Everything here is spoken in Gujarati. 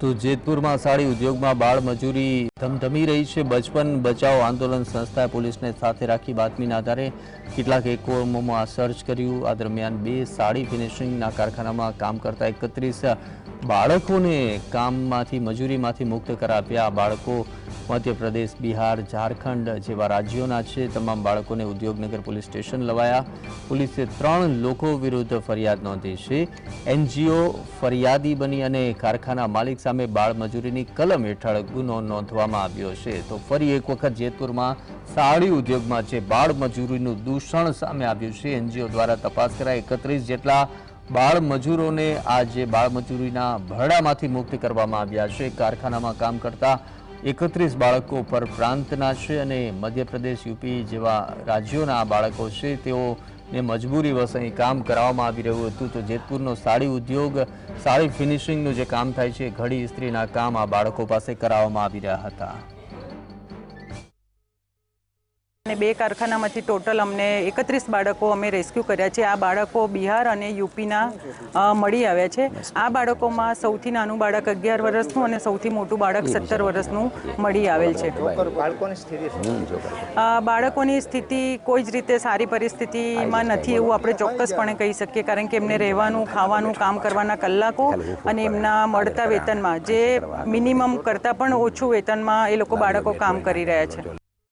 તો જેતપુરમાં સાડી ઉદ્યોગમાં બાળ મજૂરી ધમધમી રહી છે. બચપન બચાવ આંદોલન સંસ્થાએ પોલીસને સાથે રાખી બાતમીના આધારે કેટલાક એકમોમાં સર્ચ કર્યું. આ દરમિયાન બે સાડી ફિનિશિંગના કારખાનામાં કામ કરતા એકત્રીસ બાળકોને કામમાંથી, મજૂરીમાંથી મુક્ત કરાવ્યા. બાળકો મધ્યપ્રદેશ, બિહાર, ઝારખંડ જેવા રાજ્યોના છે તમામ બાળકોને ઉદ્યોગનગર પોલીસ સ્ટેશન લવાયા. પોલીસે ત્રણ લોકો વિરુદ્ધ ફરિયાદ નોંધી છે. એનજીઓ ફરિયાદી બની અને કારખાના માલિક સામે બાળમજૂરીની કલમ હેઠળ ગુનો નોંધવામાં આવ્યો છે. તો ફરી એક વખત જેતપુરમાં સાડી ઉદ્યોગમાં જે બાળમજૂરીનું દૂષણ સામે આવ્યું છે, એનજીઓ દ્વારા તપાસ કરાય એકત્રીસ જેટલા બાળ મજૂરોને આ જે બાળમજૂરીના ભરડામાંથી મુક્ત કરવામાં આવ્યા છે. કારખાનામાં કામ કરતા એકત્રીસ બાળકો પર પ્રાંતના છે અને મધ્યપ્રદેશ, યુપી જેવા રાજ્યોના બાળકો છે, તેઓને મજબૂરી વશ અહીં કામ કરાવવામાં આવી રહ્યું હતું. તો જેતપુરનો સાડી ઉદ્યોગ, સાડી ફિનિશિંગનું જે કામ થાય છે, ઘડી ઇસ્ત્રીના કામ આ બાળકો પાસે કરાવવામાં આવી રહ્યા હતા. અને બે કારખાનામાંથી ટોટલ અમને એકત્રીસ બાળકો અમે રેસ્ક્યુ કર્યા છે. આ બાળકો બિહાર અને યુપીના મળી આવ્યા છે. આ બાળકોમાં સૌથી નાનું બાળક અગિયાર વર્ષનું અને સૌથી મોટું બાળક સત્તર વર્ષનું મળી આવેલ છે. બાળકોની સ્થિતિ કોઈ જ રીતે સારી પરિસ્થિતિમાં નથી એવું આપણે ચોક્કસપણે કહી શકીએ કારણ કે એમને રહેવાનું ખાવાનું કામ કરવાના કલાકો અને એમના મળતા વેતનમાં જે મિનિમમ કરતાં પણ ઓછું વેતનમાં એ લોકો બાળકો કામ કરી રહ્યા છે.